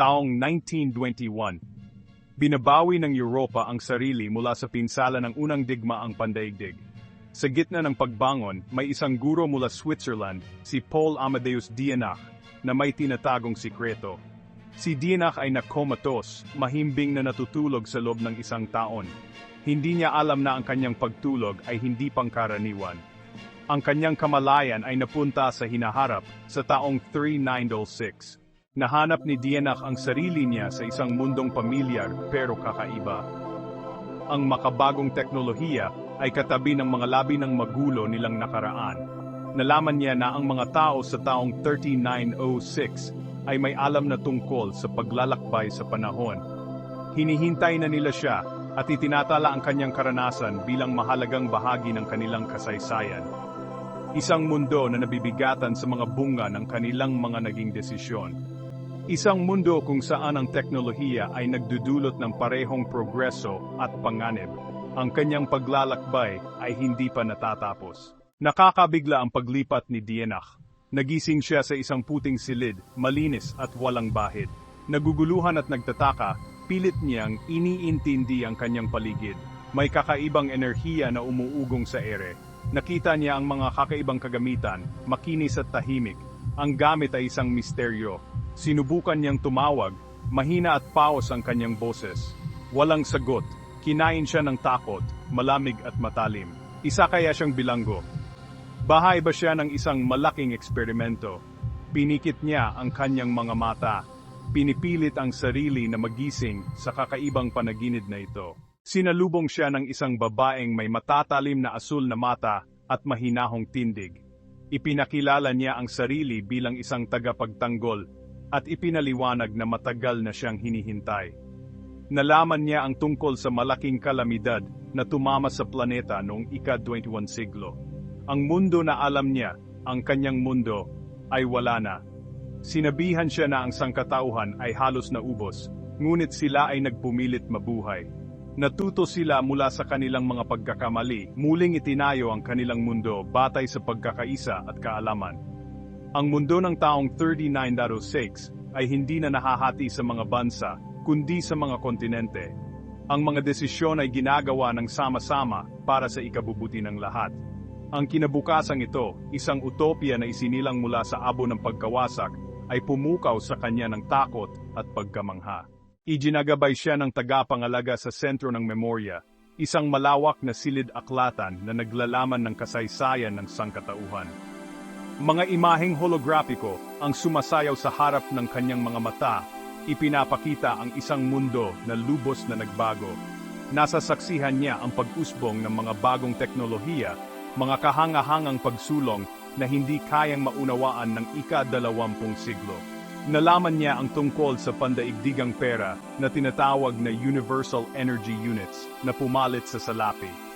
taong 1921. Binabawi ng Europa ang sarili mula sa pinsala ng unang digmaang pandaigdig. Sa gitna ng pagbangon, may isang guro mula Switzerland, si Paul Amadeus Dienach, na may tinatagong sikreto. Si Dienach ay nakomatos, mahimbing na natutulog sa loob ng isang taon. Hindi niya alam na ang kanyang pagtulog ay hindi pangkaraniwan. Ang kanyang kamalayan ay napunta sa hinaharap sa taong 3906. Nahanap ni Dienach ang sarili niya sa isang mundong pamilyar pero kakaiba. Ang makabagong teknolohiya ay katabi ng mga labi ng magulo nilang nakaraan. Nalaman niya na ang mga tao sa taong 3906 ay may alam na tungkol sa paglalakbay sa panahon. Hinihintay na nila siya at itinatala ang kanyang karanasan bilang mahalagang bahagi ng kanilang kasaysayan. Isang mundo na nabibigatan sa mga bunga ng kanilang mga naging desisyon. Isang mundo kung saan ang teknolohiya ay nagdudulot ng parehong progreso at panganib. Ang kanyang paglalakbay ay hindi pa natatapos. Nakakabigla ang paglipat ni Dienach. Nagising siya sa isang puting silid, malinis at walang bahid. Naguguluhan at nagtataka, pilit niyang iniintindi ang kanyang paligid. May kakaibang enerhiya na umuugong sa ere. Nakita niya ang mga kakaibang kagamitan, makinis at tahimik. Ang gamit ay isang misteryo. Sinubukan niyang tumawag, mahina at paos ang kanyang boses. Walang sagot, kinain siya ng takot, malamig at matalim. Isa kaya siyang bilanggo. Bahay ba siya ng isang malaking eksperimento? Pinikit niya ang kanyang mga mata. Pinipilit ang sarili na magising sa kakaibang panaginid na ito. Sinalubong siya ng isang babaeng may matatalim na asul na mata at mahinahong tindig. Ipinakilala niya ang sarili bilang isang tagapagtanggol at ipinaliwanag na matagal na siyang hinihintay. Nalaman niya ang tungkol sa malaking kalamidad na tumama sa planeta noong ika-21 siglo. Ang mundo na alam niya, ang kanyang mundo, ay wala na. Sinabihan siya na ang sangkatauhan ay halos naubos, ngunit sila ay nagpumilit mabuhay. Natuto sila mula sa kanilang mga pagkakamali, muling itinayo ang kanilang mundo batay sa pagkakaisa at kaalaman. Ang mundo ng taong 39.06 ay hindi na nahahati sa mga bansa, kundi sa mga kontinente. Ang mga desisyon ay ginagawa ng sama-sama para sa ikabubuti ng lahat. Ang kinabukasang ito, isang utopia na isinilang mula sa abo ng pagkawasak, ay pumukaw sa kanya ng takot at pagkamangha. Ijinagabay siya ng tagapangalaga sa sentro ng memorya, isang malawak na silid aklatan na naglalaman ng kasaysayan ng sangkatauhan. Mga imaheng holograpiko ang sumasayaw sa harap ng kanyang mga mata, ipinapakita ang isang mundo na lubos na nagbago. Nasa saksihan niya ang pag-usbong ng mga bagong teknolohiya, mga kahangahangang pagsulong na hindi kayang maunawaan ng ika-dalawampung siglo. Nalaman niya ang tungkol sa pandaigdigang pera na tinatawag na Universal Energy Units na pumalit sa salapi.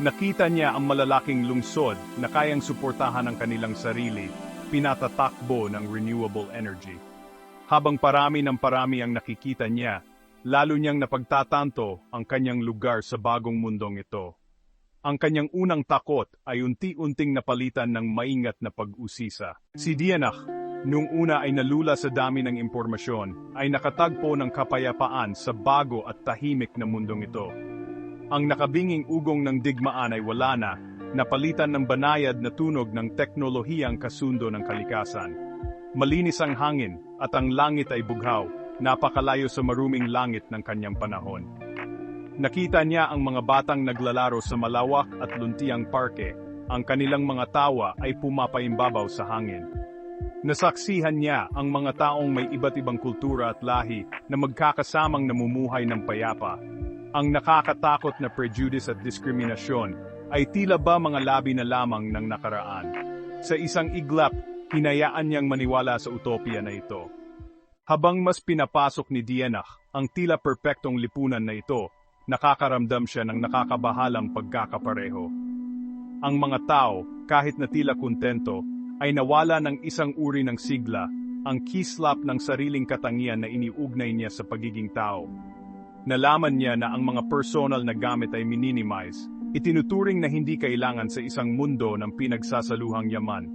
Nakita niya ang malalaking lungsod na kayang suportahan ang kanilang sarili, pinatatakbo ng renewable energy. Habang parami ng parami ang nakikita niya, lalo niyang napagtatanto ang kanyang lugar sa bagong mundong ito. Ang kanyang unang takot ay unti-unting napalitan ng maingat na pag-usisa. Si Dienach, nung una ay nalula sa dami ng impormasyon, ay nakatagpo ng kapayapaan sa bago at tahimik na mundong ito. Ang nakabinging ugong ng digmaan ay wala na, napalitan ng banayad na tunog ng teknolohiyang kasundo ng kalikasan. Malinis ang hangin at ang langit ay bughaw, napakalayo sa maruming langit ng kanyang panahon. Nakita niya ang mga batang naglalaro sa malawak at luntiang parke, ang kanilang mga tawa ay pumapaimbabaw sa hangin. Nasaksihan niya ang mga taong may iba't ibang kultura at lahi na magkakasamang namumuhay ng payapa. Ang nakakatakot na prejudice at diskriminasyon ay tila ba mga labi na lamang ng nakaraan. Sa isang iglap, hinayaan niyang maniwala sa utopia na ito. Habang mas pinapasok ni Dienach ang tila perpektong lipunan na ito, nakakaramdam siya ng nakakabahalang pagkakapareho. Ang mga tao, kahit na tila kontento, ay nawala ng isang uri ng sigla, ang kislap ng sariling katangian na iniugnay niya sa pagiging tao. Nalaman niya na ang mga personal na gamit ay minimize, itinuturing na hindi kailangan sa isang mundo ng pinagsasaluhang yaman.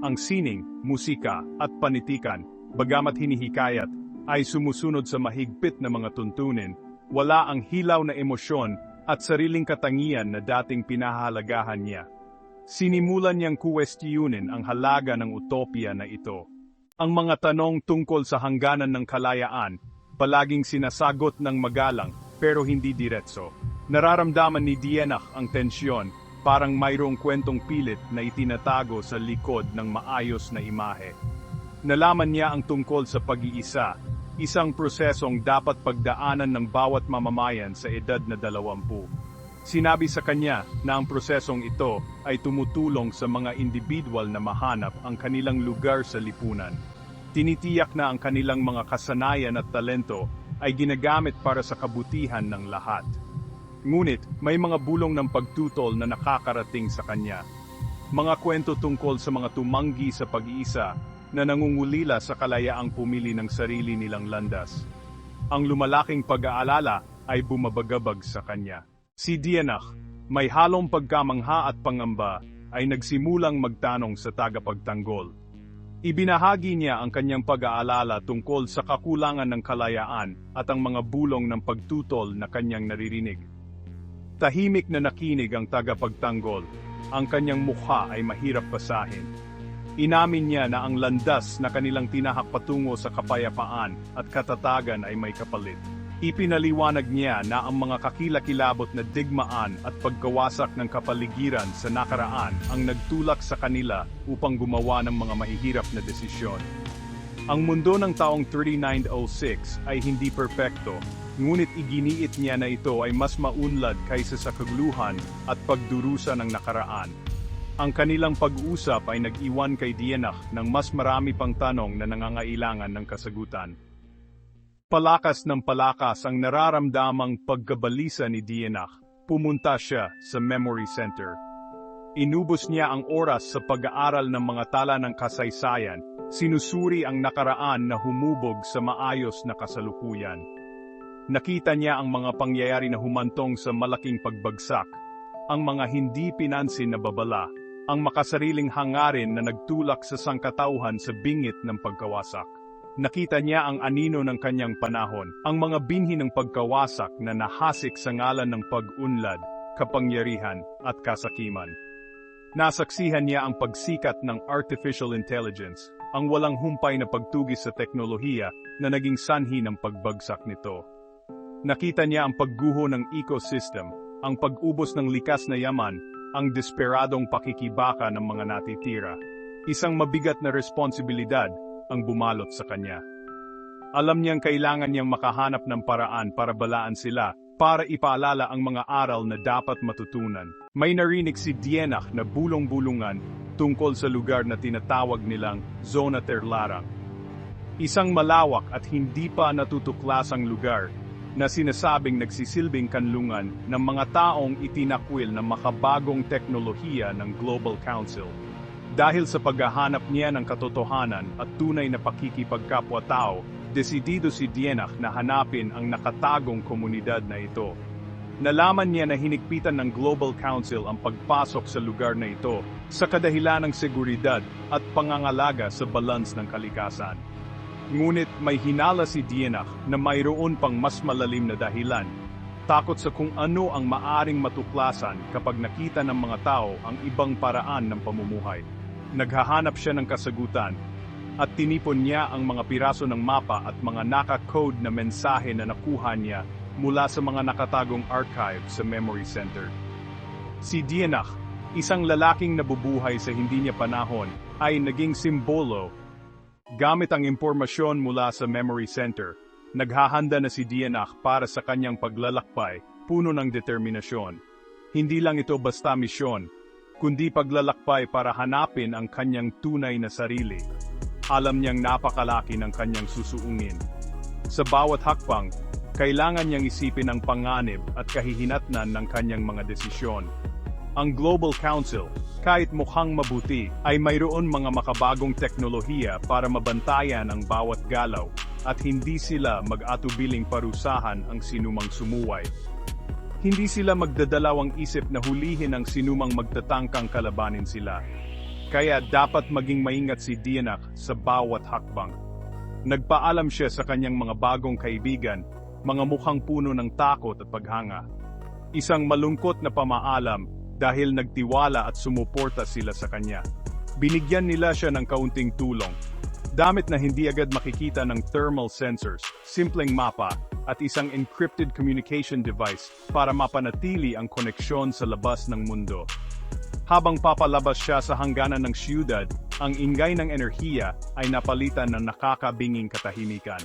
Ang sining, musika, at panitikan, bagamat hinihikayat, ay sumusunod sa mahigpit na mga tuntunin, wala ang hilaw na emosyon at sariling katangian na dating pinahahalagahan niya. Sinimulan niyang kuwestiyunin ang halaga ng utopia na ito. Ang mga tanong tungkol sa hangganan ng kalayaan, palaging sinasagot ng magalang pero hindi diretso. Nararamdaman ni Dienach ang tensyon, parang mayroong kwentong pilit na itinatago sa likod ng maayos na imahe. Nalaman niya ang tungkol sa pag-iisa, isang prosesong dapat pagdaanan ng bawat mamamayan sa edad na dalawampu. Sinabi sa kanya na ang prosesong ito ay tumutulong sa mga individual na mahanap ang kanilang lugar sa lipunan. Tinitiyak na ang kanilang mga kasanayan at talento ay ginagamit para sa kabutihan ng lahat. Ngunit may mga bulong ng pagtutol na nakakarating sa kanya. Mga kwento tungkol sa mga tumanggi sa pag-iisa na nangungulila sa kalayaang pumili ng sarili nilang landas. Ang lumalaking pag-aalala ay bumabagabag sa kanya. Si Dienach, may halong pagkamangha at pangamba, ay nagsimulang magtanong sa tagapagtanggol. Ibinahagi niya ang kanyang pag-aalala tungkol sa kakulangan ng kalayaan at ang mga bulong ng pagtutol na kanyang naririnig. Tahimik na nakinig ang tagapagtanggol. Ang kanyang mukha ay mahirap basahin. Inamin niya na ang landas na kanilang tinahak patungo sa kapayapaan at katatagan ay may kapalit. Ipinaliwanag niya na ang mga kakilakilabot na digmaan at pagkawasak ng kapaligiran sa nakaraan ang nagtulak sa kanila upang gumawa ng mga mahihirap na desisyon. Ang mundo ng taong 3906 ay hindi perpekto, ngunit iginiit niya na ito ay mas maunlad kaysa sa kaguluhan at pagdurusa ng nakaraan. Ang kanilang pag-usap ay nag-iwan kay Dienach ng mas marami pang tanong na nangangailangan ng kasagutan. Palakas ng palakas ang nararamdamang pagkabalisa ni Dienach. Pumunta siya sa Memory Center. Inubos niya ang oras sa pag-aaral ng mga tala ng kasaysayan, sinusuri ang nakaraan na humubog sa maayos na kasalukuyan. Nakita niya ang mga pangyayari na humantong sa malaking pagbagsak, ang mga hindi pinansin na babala, ang makasariling hangarin na nagtulak sa sangkatauhan sa bingit ng pagkawasak. Nakita niya ang anino ng kanyang panahon, ang mga binhi ng pagkawasak na nahasik sa ngalan ng pag-unlad, kapangyarihan, at kasakiman. Nasaksihan niya ang pagsikat ng artificial intelligence, ang walang humpay na pagtugis sa teknolohiya na naging sanhi ng pagbagsak nito. Nakita niya ang pagguho ng ecosystem, ang pag-ubos ng likas na yaman, ang desperadong pakikibaka ng mga natitira. Isang mabigat na responsibilidad ang bumalot sa kanya. Alam niyang kailangan niyang makahanap ng paraan para balaan sila, para ipaalala ang mga aral na dapat matutunan. May narinig si Dienach na bulong-bulungan tungkol sa lugar na tinatawag nilang Zona Terlarang. Isang malawak at hindi pa natutuklasang lugar na sinasabing nagsisilbing kanlungan ng mga taong itinakwil ng makabagong teknolohiya ng Global Council. Dahil sa paghahanap niya ng katotohanan at tunay na pakikipagkapwa-tao, desidido si Dienach na hanapin ang nakatagong komunidad na ito. Nalaman niya na hinigpitan ng Global Council ang pagpasok sa lugar na ito sa kadahilan ng seguridad at pangangalaga sa balance ng kalikasan. Ngunit may hinala si Dienach na mayroon pang mas malalim na dahilan. Takot sa kung ano ang maaring matuklasan kapag nakita ng mga tao ang ibang paraan ng pamumuhay. Naghahanap siya ng kasagutan at tinipon niya ang mga piraso ng mapa at mga naka-code na mensahe na nakuha niya mula sa mga nakatagong archive sa Memory Center. Si Dienach, isang lalaking nabubuhay sa hindi niya panahon, ay naging simbolo. Gamit ang impormasyon mula sa Memory Center, naghahanda na si Dienach para sa kanyang paglalakbay, puno ng determinasyon. Hindi lang ito basta misyon, kundi paglalakbay para hanapin ang kanyang tunay na sarili. Alam niyang napakalaki ng kanyang susuungin. Sa bawat hakbang, kailangan niyang isipin ang panganib at kahihinatnan ng kanyang mga desisyon. Ang Global Council, kahit mukhang mabuti, ay mayroon mga makabagong teknolohiya para mabantayan ang bawat galaw at hindi sila mag-atubiling parusahan ang sinumang sumuway. Hindi sila magdadalawang isip na hulihin ang sinumang magtatangkang kalabanin sila. Kaya dapat maging maingat si Dienach sa bawat hakbang. Nagpaalam siya sa kanyang mga bagong kaibigan, mga mukhang puno ng takot at paghanga. Isang malungkot na pamaalam dahil nagtiwala at sumuporta sila sa kanya. Binigyan nila siya ng kaunting tulong. Damit na hindi agad makikita ng thermal sensors, simpleng mapa, at isang encrypted communication device para mapanatili ang koneksyon sa labas ng mundo. Habang papalabas siya sa hangganan ng siyudad, ang ingay ng enerhiya ay napalitan ng nakakabinging katahimikan.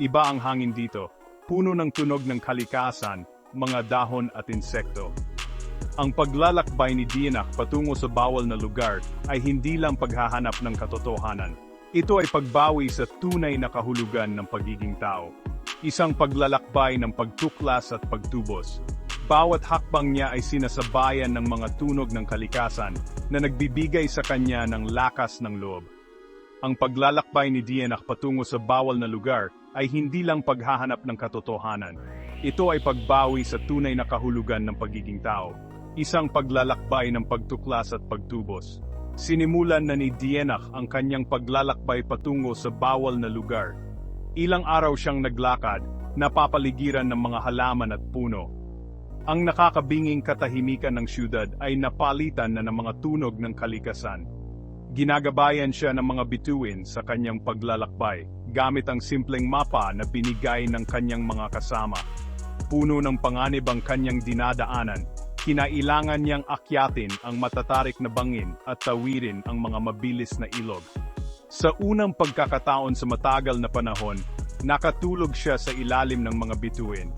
Iba ang hangin dito, puno ng tunog ng kalikasan, mga dahon at insekto. Ang paglalakbay ni Dienak patungo sa bawal na lugar ay hindi lang paghahanap ng katotohanan. Ito ay pagbawi sa tunay na kahulugan ng pagiging tao. Isang paglalakbay ng pagtuklas at pagtubos. Bawat hakbang niya ay sinasabayan ng mga tunog ng kalikasan na nagbibigay sa kanya ng lakas ng loob. Ang paglalakbay ni Dienak patungo sa bawal na lugar ay hindi lang paghahanap ng katotohanan. Ito ay pagbawi sa tunay na kahulugan ng pagiging tao. Isang paglalakbay ng pagtuklas at pagtubos. Sinimulan na ni Dienach ang kanyang paglalakbay patungo sa bawal na lugar. Ilang araw siyang naglakad, napapaligiran ng mga halaman at puno. Ang nakakabinging katahimikan ng syudad ay napalitan na ng mga tunog ng kalikasan. Ginagabayan siya ng mga bituin sa kanyang paglalakbay, gamit ang simpleng mapa na binigay ng kanyang mga kasama. Puno ng panganib ang kanyang dinadaanan, kinailangan niyang akyatin ang matatarik na bangin at tawirin ang mga mabilis na ilog. Sa unang pagkakataon sa matagal na panahon, nakatulog siya sa ilalim ng mga bituin.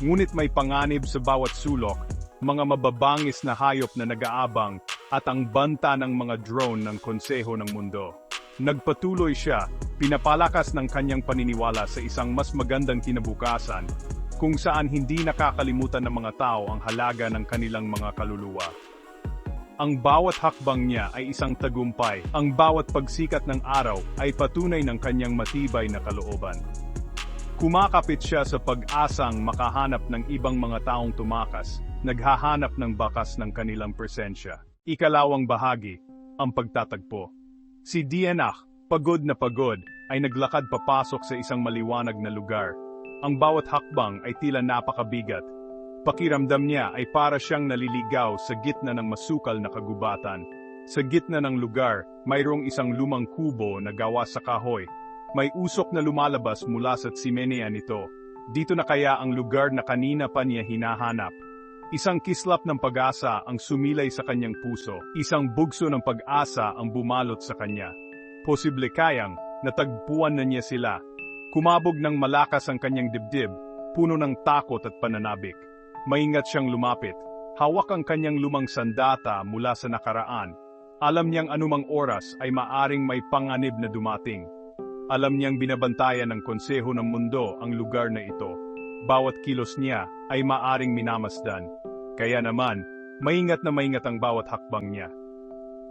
Ngunit may panganib sa bawat sulok, mga mababangis na hayop na nagaabang at ang banta ng mga drone ng konseho ng mundo. Nagpatuloy siya, pinapalakas ng kanyang paniniwala sa isang mas magandang kinabukasan, kung saan hindi nakakalimutan ng mga tao ang halaga ng kanilang mga kaluluwa. Ang bawat hakbang niya ay isang tagumpay, ang bawat pagsikat ng araw ay patunay ng kanyang matibay na kalooban. Kumakapit siya sa pag-asang makahanap ng ibang mga taong tumakas, naghahanap ng bakas ng kanilang presensya. Ikalawang bahagi, ang pagtatagpo. Si Dienach, pagod na pagod, ay naglakad papasok sa isang maliwanag na lugar. Ang bawat hakbang ay tila napakabigat. Pakiramdam niya ay para siyang naliligaw sa gitna ng masukal na kagubatan. Sa gitna ng lugar, mayroong isang lumang kubo na gawa sa kahoy. May usok na lumalabas mula sa tsimenea nito. Dito na kaya ang lugar na kanina pa niya hinahanap. Isang kislap ng pag-asa ang sumilay sa kanyang puso. Isang bugso ng pag-asa ang bumalot sa kanya. Posible kayang, natagpuan na niya sila. Kumabog ng malakas ang kanyang dibdib, puno ng takot at pananabik. Maingat siyang lumapit. Hawak ang kanyang lumang sandata mula sa nakaraan. Alam niyang anumang oras ay maaring may panganib na dumating. Alam niyang binabantayan ng konseho ng mundo ang lugar na ito bawat kilos niya ay maaring minamasdan. Kaya naman, maingat na maingat ang bawat hakbang niya.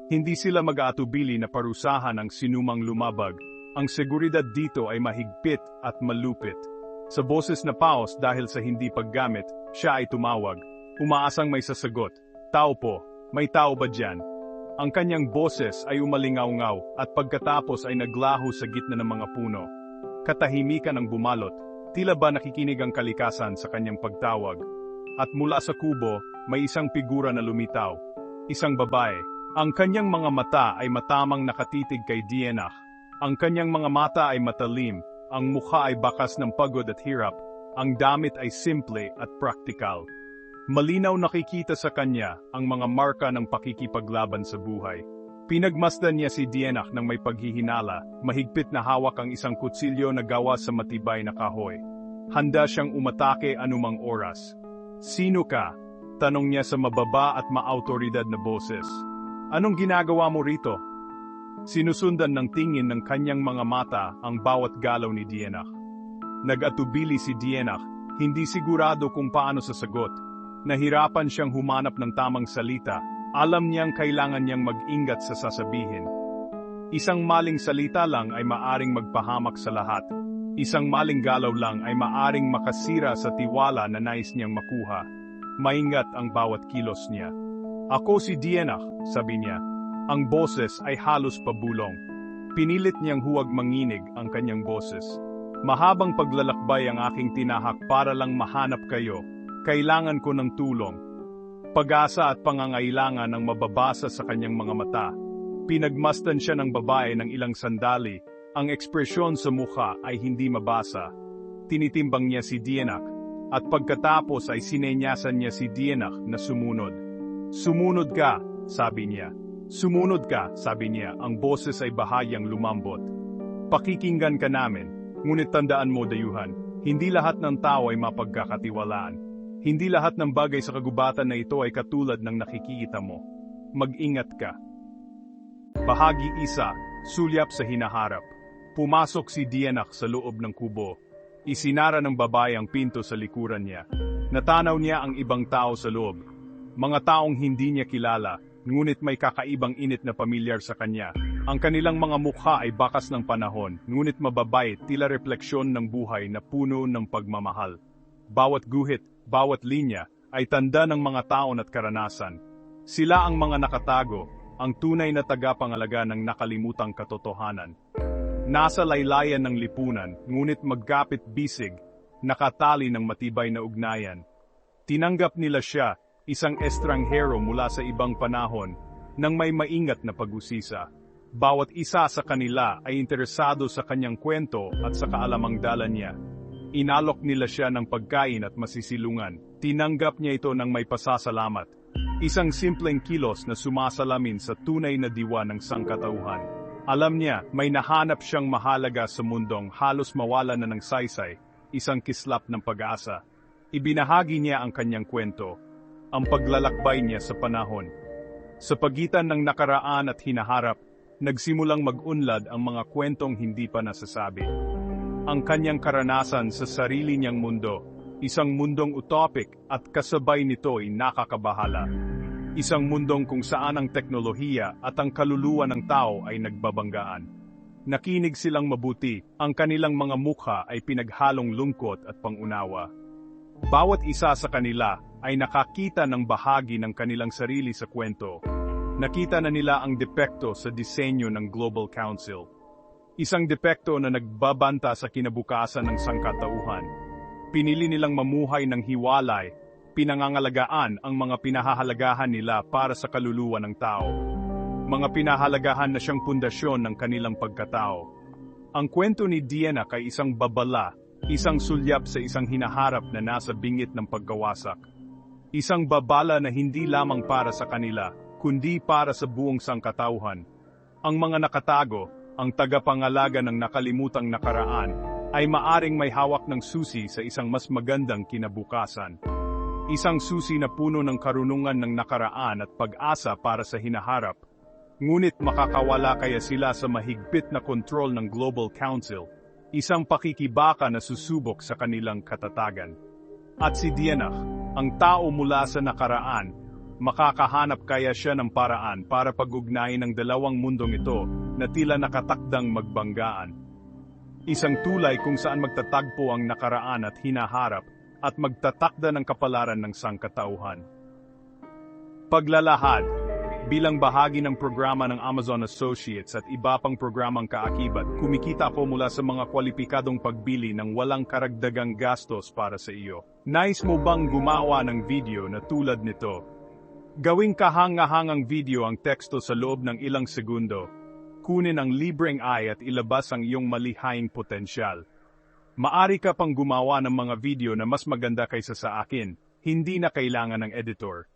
Hindi sila mag-aatubili na parusahan ang sinumang lumabag. Ang seguridad dito ay mahigpit at malupit. Sa boses na paos dahil sa hindi paggamit, siya ay tumawag. Umaasang may sasagot. Tao po, may tao ba dyan? Ang kanyang boses ay umalingaw-ngaw at pagkatapos ay naglaho sa gitna ng mga puno. Katahimikan ang bumalot, Tila ba nakikinig ang kalikasan sa kanyang pagtawag. At mula sa kubo, may isang figura na lumitaw. Isang babae. Ang kanyang mga mata ay matamang nakatitig kay Dienach. Ang kanyang mga mata ay matalim. Ang mukha ay bakas ng pagod at hirap. Ang damit ay simple at praktikal. Malinaw nakikita sa kanya ang mga marka ng pakikipaglaban sa buhay. Pinagmasdan niya si Dienach ng may paghihinala, mahigpit na hawak ang isang kutsilyo na gawa sa matibay na kahoy. Handa siyang umatake anumang oras. Sino ka? Tanong niya sa mababa at maautoridad na boses. Anong ginagawa mo rito? Sinusundan ng tingin ng kanyang mga mata ang bawat galaw ni Dienach. Nag-atubili si Dienach, hindi sigurado kung paano sasagot. Nahirapan siyang humanap ng tamang salita alam niyang kailangan niyang mag-ingat sa sasabihin. Isang maling salita lang ay maaring magpahamak sa lahat. Isang maling galaw lang ay maaring makasira sa tiwala na nais niyang makuha. Maingat ang bawat kilos niya. Ako si Dienach, sabi niya. Ang boses ay halos pabulong. Pinilit niyang huwag manginig ang kanyang boses. Mahabang paglalakbay ang aking tinahak para lang mahanap kayo. Kailangan ko ng tulong. Pag-asa at pangangailangan ang mababasa sa kanyang mga mata. Pinagmastan siya ng babae ng ilang sandali. Ang ekspresyon sa mukha ay hindi mabasa. Tinitimbang niya si Dienak. At pagkatapos ay sinenyasan niya si Dienak na sumunod. Sumunod ka, sabi niya. Sumunod ka, sabi niya, ang boses ay bahayang lumambot. Pakikinggan ka namin, ngunit tandaan mo dayuhan, hindi lahat ng tao ay mapagkakatiwalaan. Hindi lahat ng bagay sa kagubatan na ito ay katulad ng nakikita mo. Mag-ingat ka. Bahagi isa, sulyap sa hinaharap. Pumasok si Dienak sa loob ng kubo. Isinara ng babae ang pinto sa likuran niya. Natanaw niya ang ibang tao sa loob. Mga taong hindi niya kilala, ngunit may kakaibang init na pamilyar sa kanya. Ang kanilang mga mukha ay bakas ng panahon, ngunit mababait tila refleksyon ng buhay na puno ng pagmamahal. Bawat guhit, bawat linya, ay tanda ng mga taon at karanasan. Sila ang mga nakatago, ang tunay na tagapangalaga ng nakalimutang katotohanan. Nasa laylayan ng lipunan, ngunit magkapit bisig, nakatali ng matibay na ugnayan. Tinanggap nila siya, isang estranghero mula sa ibang panahon, nang may maingat na pag-usisa. Bawat isa sa kanila ay interesado sa kanyang kwento at sa kaalamang dala niya. Inalok nila siya ng pagkain at masisilungan. Tinanggap niya ito ng may pasasalamat. Isang simpleng kilos na sumasalamin sa tunay na diwa ng sangkatauhan. Alam niya, may nahanap siyang mahalaga sa mundong halos mawala na ng saysay, isang kislap ng pag-asa. Ibinahagi niya ang kanyang kwento, ang paglalakbay niya sa panahon. Sa pagitan ng nakaraan at hinaharap, nagsimulang mag-unlad ang mga kwentong hindi pa nasasabi. Ang kanyang karanasan sa sarili niyang mundo, isang mundong utopic at kasabay nito ay nakakabahala. Isang mundong kung saan ang teknolohiya at ang kaluluwa ng tao ay nagbabanggaan. Nakinig silang mabuti, ang kanilang mga mukha ay pinaghalong lungkot at pangunawa. Bawat isa sa kanila ay nakakita ng bahagi ng kanilang sarili sa kwento. Nakita na nila ang depekto sa disenyo ng Global Council. Isang depekto na nagbabanta sa kinabukasan ng sangkatauhan. Pinili nilang mamuhay ng hiwalay, pinangangalagaan ang mga pinahahalagahan nila para sa kaluluwa ng tao. Mga pinahalagahan na siyang pundasyon ng kanilang pagkatao. Ang kwento ni Diana kay isang babala, isang sulyap sa isang hinaharap na nasa bingit ng pagkawasak. Isang babala na hindi lamang para sa kanila, kundi para sa buong sangkatauhan. Ang mga nakatago, ang tagapangalaga ng nakalimutang nakaraan, ay maaring may hawak ng susi sa isang mas magandang kinabukasan. Isang susi na puno ng karunungan ng nakaraan at pag-asa para sa hinaharap. Ngunit makakawala kaya sila sa mahigpit na kontrol ng Global Council, isang pakikibaka na susubok sa kanilang katatagan. At si Dienach, ang tao mula sa nakaraan, makakahanap kaya siya ng paraan para pag-ugnayin ng dalawang mundong ito na tila nakatakdang magbanggaan. Isang tulay kung saan magtatagpo ang nakaraan at hinaharap at magtatakda ng kapalaran ng sangkatauhan. Paglalahad Bilang bahagi ng programa ng Amazon Associates at iba pang programang kaakibat, kumikita ako mula sa mga kwalipikadong pagbili ng walang karagdagang gastos para sa iyo. Nais mo bang gumawa ng video na tulad nito? Gawing kahanga-hangang video ang teksto sa loob ng ilang segundo. Kunin ang libreng ay at ilabas ang iyong malihaying potensyal. Maari ka pang gumawa ng mga video na mas maganda kaysa sa akin, hindi na kailangan ng editor.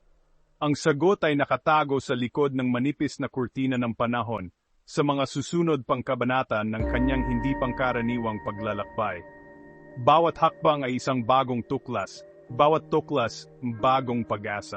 Ang sagot ay nakatago sa likod ng manipis na kurtina ng panahon, sa mga susunod pang kabanata ng kanyang hindi pangkaraniwang paglalakbay. Bawat hakbang ay isang bagong tuklas, bawat tuklas, bagong pag-asa.